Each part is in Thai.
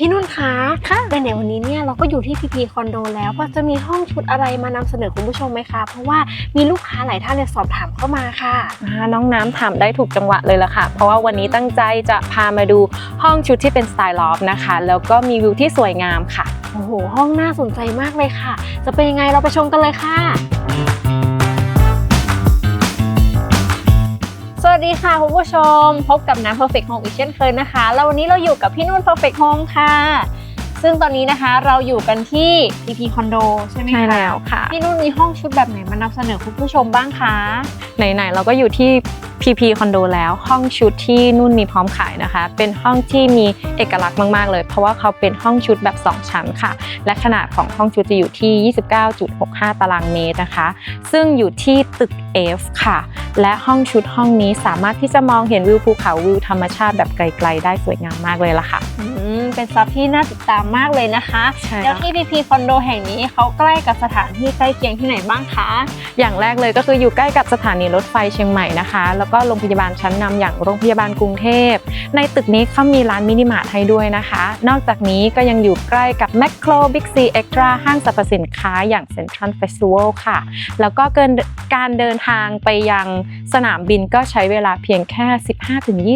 พี่นุ่นคะค่ะในวันนี้เนี่ยเราก็อยู่ที่พีพีคอนโดแล้วว่าจะมีห้องชุดอะไรมานำเสนอคุณผู้ชมไหมคะ เพราะว่ามีลูกค้าหลายท่านเนี่ยสอบถามเข้ามาค่ะอ่าน้องน้ำถามได้ถูกจังหวะเลยละค่ะ เพราะว่าวันนี้ตั้งใจจะพามาดูห้องชุดที่เป็นสไตล์ลอฟนะคะ แล้วก็มีวิวที่สวยงามค่ะ โอ้โห ห้องน่าสนใจมากเลยค่ะ จะเป็นยังไงเราไปชมกันเลยค่ะ วัสดีค่ะคุณผู้ชม พบกับน้ำ Perfect Home อีกเช่นเคยนะคะ แล้ววันนี้เราอยู่กับพี่นุ่น Perfect Home ค่ะ ซึ่งตอนนี้นะคะเราอยู่กันที่ PP Condo ใช่ไหมคะใช่แล้วค่ะ พี่นุ่นมีห้องชุดแบบไหนมานำเสนอคุณผู้ชมบ้างคะ ไหนๆเราก็อยู่ที่ PP คอนโดแล้วห้องชุดที่นุ่นมีพร้อมขายนะคะ เป็นห้องที่มีเอกลักษณ์มากๆเลย เพราะว่าเขาเป็นห้องชุดแบบ 2 ชั้นค่ะ และขนาดของห้องชุดจะอยู่ที่ 29.65 ตารางเมตรนะคะ ซึ่งอยู่ที่ตึก F ค่ะ และห้องชุดห้องนี้สามารถที่จะมองเห็นวิวภูเขาวิวธรรมชาติแบบไกล ๆ ได้สวยงามมากเลยล่ะค่ะอืมเป็นซับที่น่าติดตามมากเลยนะคะใช่แล้วที่ PP Condo แห่งนี้เขาใกล้กับสถานที่ใกล้เคียงที่ไหนบ้างคะอย่างแรกเลยก็คืออยู่ใกล้กับสถานีรถไฟเชียงใหม่นะคะ แล้วก็โรงพยาบาลชั้นนำอย่างโรงพยาบาลกรุงเทพ ในตึกนี้เขามีร้านมินิมาร์ทให้ด้วยนะคะ นอกจากนี้ก็ยังอยู่ใกล้กับแมคโครบิ๊กซีเอ็กตร้าห้างสรรพสินค้าอย่างเซ็นทรัลเฟสติวัลค่ะ แล้วก็เกินการเดินทางไปยังสนามบินก็ใช้เวลาเพียงแค่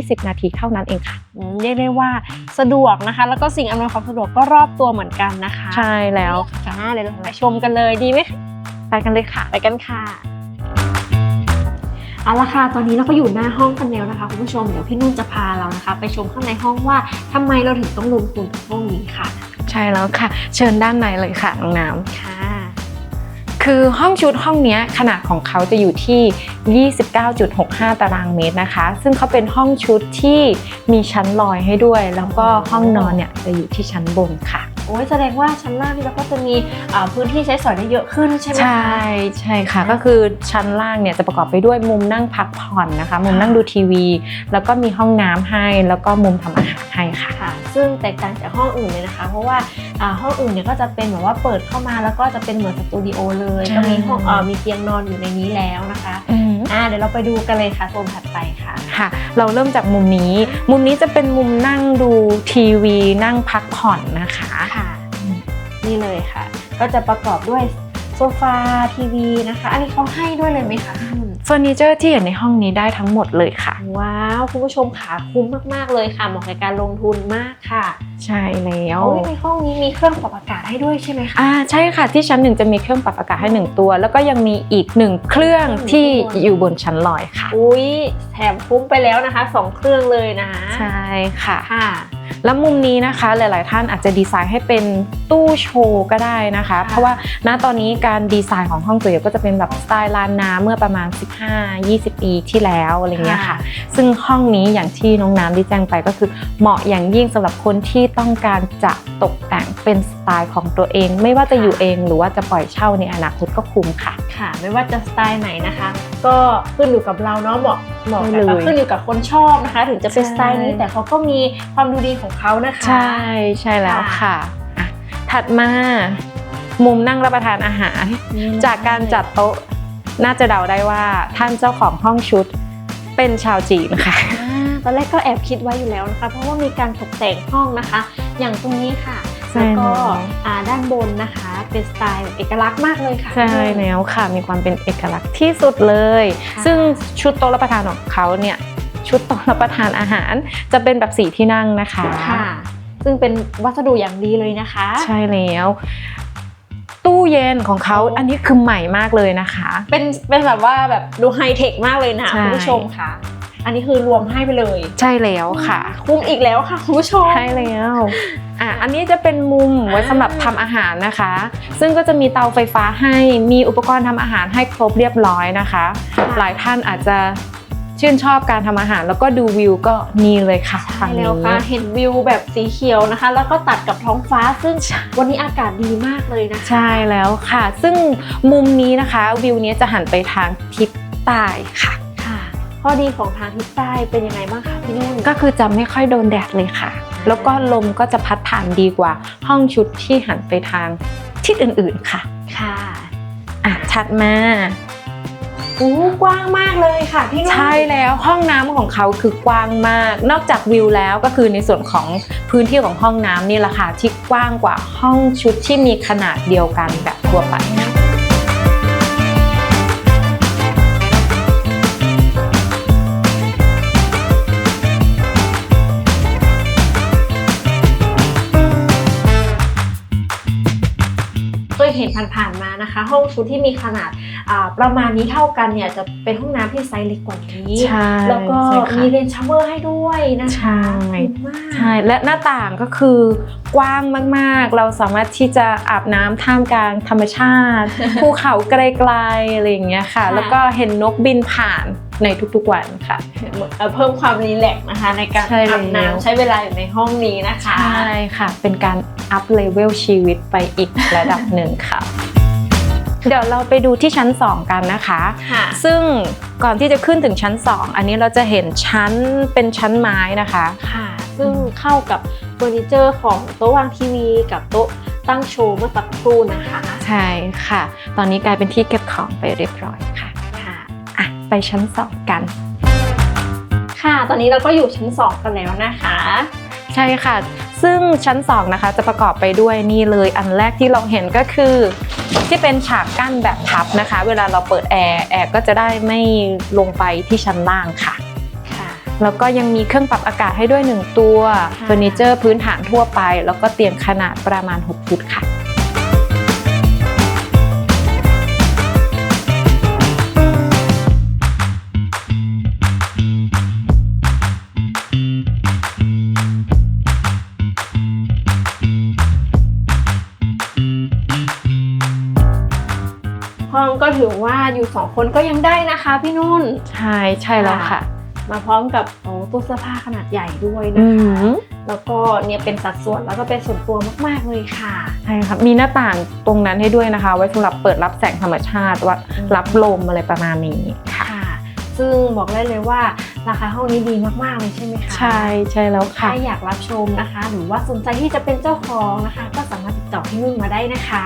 15-20 นาทีเท่านั้นเองค่ะอืมเรียกได้ว่าสะดวกนะคะ แล้วก็สิ่งอำนวยความสะดวกก็รอบตัวเหมือนกันนะคะ ใช่แล้วอ่าเดี๋ยวเราไปชมกันเลยดีไหมคะไปกันเลยค่ะ ไปกันค่ะ เอาละค่ะตอนนี้เราก็อยู่หน้าห้องกันแล้วนะคะคุณผู้ชมเดี๋ยวพี่นุ่นจะพาเรานะคะ ไปชมข้างในห้องว่าทำไมเราถึงต้องลงทุนกับห้องนี้ค่ะ ใช่แล้วค่ะ เชิญด้านในเลยค่ะน้องน้ำค่ะ คือห้องชุดห้องเนี้ยขนาดของเขาจะอยู่ที่ 29.65 ตารางเมตรนะคะ ซึ่งเขาเป็นห้องชุดที่มีชั้นลอยให้ด้วย แล้วก็ห้องนอนเนี่ยจะอยู่ที่ชั้นบนค่ะโอ้ยแสดงว่าชั้นล่างนี่เราก็จะมีอ่าพื้นที่ใช้สอยได้เยอะขึ้นใช่ไหมคะใช่ใช่ค่ะก็คือชั้นล่างเนี่ยจะประกอบไปด้วยมุมนั่งพักผ่อนนะคะ มุมนั่งดูทีวี แล้วก็มีห้องน้ำให้แล้วก็มุมทำอาหารให้ค่ะค่ะ ซึ่งแตกต่างจากห้องอื่นเลยนะคะ เพราะว่าอ่าห้องอื่นเนี่ยก็จะเป็นแบบว่าเปิดเข้ามาแล้วก็จะเป็นเหมือนสตูดิโอเลยใช่ก็มีห้องเอ่อมีเตียงนอนอยู่ในนี้แล้วนะคะ อืมอ่าเดี๋ยวเราไปดูกันเลยค่ะโซนถัดไปค่ะค่ะ เราเริ่มจากมุมนี้ มุมนี้จะเป็นมุมนั่งดูทีวี นั่งพักผ่อนนะคะค่ะ นี่เลยค่ะ ก็จะประกอบด้วยโซฟาทีวีนะคะ อันนี้เขาให้ด้วยเลยไหมคะพี่นุ่น เฟอร์นิเจอร์ที่เห็นในห้องนี้ได้ทั้งหมดเลยค่ะ ว้าว คุณผู้ชมขาคุ้มมาก ๆ เลยค่ะเหมาะกับการลงทุนมากค่ะ ใช่แล้วโอ้ยในห้องนี้มีเครื่องปรับอากาศให้ด้วยใช่ไหมคะอ่าใช่ค่ะที่ชั้นหนึ่งจะมีเครื่องปรับอากาศให้หนึ่งตัว แล้วก็ยังมีอีกหนึ่งเครื่องที่อยู่บนชั้นลอยค่ะ อุ้ยแถมคุ้มไปแล้วนะคะสองเครื่องเลยนะ ใช่ค่ะค่ะ แล้วมุมนี้นะคะหลาย ๆ ท่านอาจจะดีไซน์ให้เป็นตู้โชว์ก็ได้นะคะค่ะเพราะว่าณตอนนี้การดีไซน์ของห้องตัวอย่างก็จะเป็นแบบสไตล์ลานนาเมื่อประมาณ 15-20 ปีที่แล้วอะไรเงี้ยค่ะ ซึ่งห้องนี้อย่างที่น้องน้ำได้แจ้งไปก็คือเหมาะอย่างยิ่งสำหรับคนที่ต้องการจะตกแต่งเป็นสไตล์ของตัวเอง ไม่ว่าจะอยู่เองหรือว่าจะปล่อยเช่าในอนาคตก็คุ้มค่ะ ค่ะ ไม่ว่าจะสไตล์ไหนนะคะ ก็ขึ้นอยู่กับเราเนาะเหมาะเหมาะใช่กับเลยขึ้นอยู่กับคนชอบนะคะ ถึงจะเป็นใช่สไตล์นี้แต่เขาก็มีความดูดีของเขานะคะ ใช่ใช่แล้วค่ะอะ ถัดมามุมนั่งรับประทานอาหาร จากการจัดโต๊ะน่าจะเดาได้ว่าท่านเจ้าของห้องชุดเป็นชาวจีนค่ะอ่าตอนแรกก็แอบคิดไว้อยู่แล้วนะคะ เพราะว่ามีการตกแต่งห้องนะคะ อย่างตรงนี้ค่ะ ใช่แล้วก็แล้ว อ่าด้านบนนะคะ เป็นสไตล์แบบเอกลักษณ์มากเลยค่ะ ใช่แล้วค่ะมีความเป็นเอกลักษณ์ที่สุดเลย ค่ะ ซึ่งชุดโต๊ะรับประทานของเขาเนี่ยชุดโต๊ะรับประทานอาหาร จะเป็นแบบสีที่นั่งนะคะค่ะ ซึ่งเป็นวัสดุอย่างดีเลยนะคะ ใช่แล้ว ตู้เย็นของเขาโอ้ อันนี้คือใหม่มากเลยนะคะ เป็นเป็นแบบว่าแบบดูไฮเทคมากเลยนะใช่ คุณผู้ชมค่ะ อันนี้คือรวมให้ไปเลยใช่แล้วค่ะคุ้มอีกแล้วค่ะคุณผู้ชมใช่แล้วอะอันนี้จะเป็นมุมไว้สำหรับทำอาหารนะคะ ซึ่งก็จะมีเตาไฟฟ้าให้มีอุปกรณ์ทำอาหารให้ครบเรียบร้อยนะคะค่ะหลายท่านอาจจะชื่นชอบการทำอาหารแล้วก็ดูวิวก็นี่เลยค่ะใช่ฝั่งแล้วนี้ค่ะเห็นวิวแบบสีเขียวนะคะ แล้วก็ตัดกับท้องฟ้าซึ่งใช่วันนี้อากาศดีมากเลยนะคะ ใช่แล้วค่ะ ซึ่งมุมนี้นะคะ วิวนี้จะหันไปทางทิศใต้ค่ะค่ะ ข้อดีของทางทิศใต้เป็นยังไงบ้างคะพี่นุ่นก็คือจะไม่ค่อยโดนแดดเลยค่ะ แล้วก็ลมก็จะพัดผ่านดีกว่า ห้องชุดที่หันไปทางทิศอื่นๆค่ะ ค่ะอะถัดมาอู้กว้างมากเลยค่ะพี่นุ่นใช่แล้วห้องน้ำของเขาคือกว้างมาก นอกจากวิวแล้วก็คือในส่วนของพื้นที่ของห้องน้ำนี่แหละค่ะที่กว้างกว่าห้องชุดที่มีขนาดเดียวกันแบบทั่วไปค่ะ ผ่านๆมา นะคะ ห้องชุดที่มีขนาดอ่าประมาณนี้เท่ากันเนี่ยจะเป็นห้องน้ำที่ไซส์เล็กกว่านี้ใช่แล้วก็ใช่ค่ะมีเรนชาวเวอร์ให้ด้วยนะคะใช่ถูกมากใช่และหน้าต่างก็คือกว้างมากๆ เราสามารถที่จะอาบน้ำท่ามกลางธรรมชาติภูเขาไกลๆอะไรอย่างเงี้ยค่ะ แล้วก็เห็นนกบินผ่านในทุกๆวันค่ะเอ่อเพิ่มความรีแลกซ์นะคะ ในการใช่แล้วอาบน้ำใช้เวลาอยู่ในห้องนี้นะคะ ใช่ค่ะ เป็นการอัพเลเวลชีวิตไปอีกระดับหนึ่งค่ะ เดี๋ยวเราไปดูที่ชั้น 2 กันนะคะค่ะซึ่งก่อนที่จะขึ้นถึงชั้น 2 อันนี้เราจะเห็นชั้นเป็นชั้นไม้นะคะค่ะ ซึ่งเข้ากับเฟอร์นิเจอร์ของโต๊ะวางทีวีกับโต๊ะตั้งโชว์เมื่อสักครู่นะคะ ใช่ค่ะ ตอนนี้กลายเป็นที่เก็บของไปเรียบร้อยค่ะค่ะอะไปชั้น 2 กัน ค่ะ ตอนนี้เราก็อยู่ชั้น 2 กันแล้วนะคะ ใช่ค่ะ ซึ่งชั้น 2 นะคะ จะประกอบไปด้วยนี่เลยอันแรกที่เราเห็นก็คือ ที่เป็นฉากกั้นแบบพับนะคะ เวลาเราเปิดแอร์แอร์ก็จะได้ไม่ลงไปที่ชั้นล่างค่ะค่ะแล้วก็ยังมีเครื่องปรับอากาศให้ด้วย 1 ตัวค่ะเฟอร์นิเจอร์พื้นฐานทั่วไป แล้วก็เตียงขนาดประมาณ 6 ฟุตค่ะ อว่าอยู่2คนก็ยังได้นะคะ พี่นุ่น ใช่ใช่แล้วค่ะ มาพร้อมกับโอ้ตู้เสื้อผ้าขนาดใหญ่ด้วยอืนะคะมแล้วก็เนี่ยเป็นสัดส่วนแล้วก็เป็นส่วนตัวมาก ๆ เลยค่ะใช่ค่ะมีหน้าต่างตรงนั้นให้ด้วยนะคะ ไว้สำหรับเปิดรับแสงธรรมชาติว่ารับลมอะไรประมาณนี้ค่ะค่ะ ซึ่งบอกได้เลยว่าราคาห้องนี้ดีมากๆเลยใช่ไหมคะใช่ใช่แล้วค่ะถ้าอยากรับชมนะคะ หรือว่าสนใจที่จะเป็นเจ้าของนะคะ ก็สามารถติดต่อพี่นุ่นมาได้นะคะ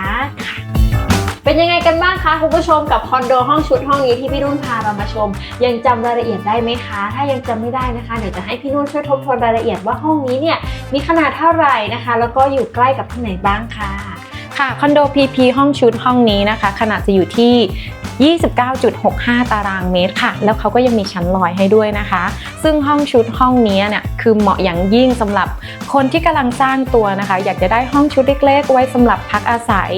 เป็นยังไงกันบ้างคะคุณผู้ชมกับคอนโดห้องชุดห้องนี้ที่พี่นุ่นพาเรามาชม ยังจำรายละเอียดได้ไหมคะ ถ้ายังจำไม่ได้นะคะเดี๋ยวจะให้พี่นุ่นช่วยทบทวนรายละเอียดว่าห้องนี้เนี่ยมีขนาดเท่าไหร่นะคะ แล้วก็อยู่ใกล้กับที่ไหนบ้างค่ะค่ะคอนโด PP ห้องชุดห้องนี้นะคะ ขนาดจะอยู่ที่ 29.65 ตารางเมตรค่ะ แล้วเขาก็ยังมีชั้นลอยให้ด้วยนะคะ ซึ่งห้องชุดห้องนี้เนี่ยคือเหมาะอย่างยิ่งสำหรับคนที่กำลังสร้างตัวนะคะ อยากจะได้ห้องชุดเล็กๆ ไว้สำหรับพักอาศัย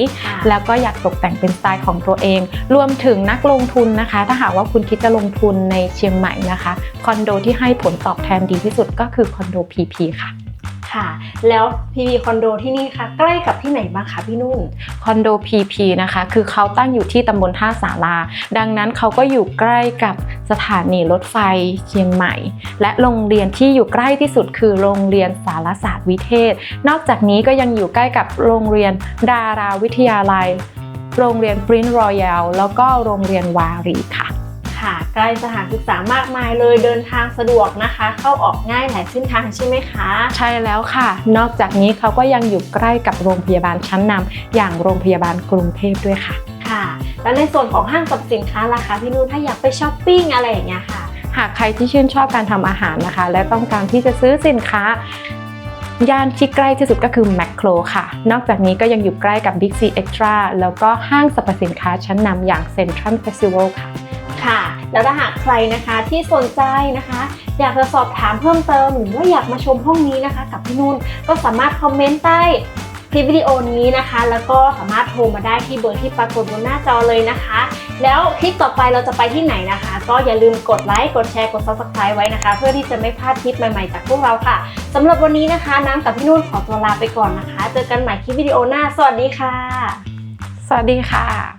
แล้วก็อยากตกแต่งเป็นสไตล์ของตัวเอง รวมถึงนักลงทุนนะคะ ถ้าหากว่าคุณคิดจะลงทุนในเชียงใหม่นะคะ คอนโดที่ให้ผลตอบแทนดีที่สุดก็คือคอนโด PP ค่ะ ค่ะ แล้วพีพีคอนโดที่นี่ค่ะ ใกล้กับที่ไหนบ้างคะพี่นุ่น คอนโด PP นะคะ คือเขาตั้งอยู่ที่ตำบลท่าสาราดังนั้นเขาก็อยู่ใกล้กับสถานีรถไฟเชียงใหม่ และโรงเรียนที่อยู่ใกล้ที่สุดคือโรงเรียนสารศาสตร์วิเทศ นอกจากนี้ก็ยังอยู่ใกล้กับโรงเรียนดาราวิทยาลัย โรงเรียนปรินรอยัลแล้วก็โรงเรียนวารีค่ะ กล้สถานศึกษามากมายเลยเดินทางสะดวกนะคะ เข้าออกง่ายหลายเส้นทางใช่ไหมคะ ใช่แล้วค่ะ นอกจากนี้เขาก็ยังอยู่ใกล้กับโรงพยาบาลชั้นนำอย่างโรงพยาบาลกรุงเทพด้วยค่ะค่ะ แล้วในส่วนของห้างสรรพสินค้าราคาพี่นุ่นถ้าอยากไปช้อปปิ้งอะไรอย่างเงี้ยค่ะ หากใครที่ชื่นชอบการทำอาหารนะคะ และต้องการที่จะซื้อสินค้าย่านที่ใกล้ที่สุดก็คือแมคโครค่ะ นอกจากนี้ก็ยังอยู่ใกล้กับ Big C Extra แล้วก็ห้างสรรพสินค้าชั้นนำอย่าง Central Festival ค่ะ ค่ะ แล้วถ้าหากใครนะคะที่สนใจนะคะ อยากจะสอบถามเพิ่มเติมหรือว่าอยากมาชมห้องนี้นะคะ กับพี่นุ่นก็สามารถคอมเมนต์ใต้คลิปวิดีโอนี้นะคะ แล้วก็สามารถโทรมาได้ที่เบอร์ที่ปรากฏบนหน้าจอเลยนะคะ แล้วคลิปต่อไปเราจะไปที่ไหนนะคะ ก็อย่าลืมกดไลค์กดแชร์กด subscribe ไว้นะคะ เพื่อที่จะไม่พลาดคลิปใหม่ๆจากพวกเราค่ะสำหรับวันนี้นะคะ น้ำกับพี่นุ่นขอตัวลาไปก่อนนะคะ เจอกันใหม่คลิปวิดีโอหน้า สวัสดีค่ะ สวัสดีค่ะ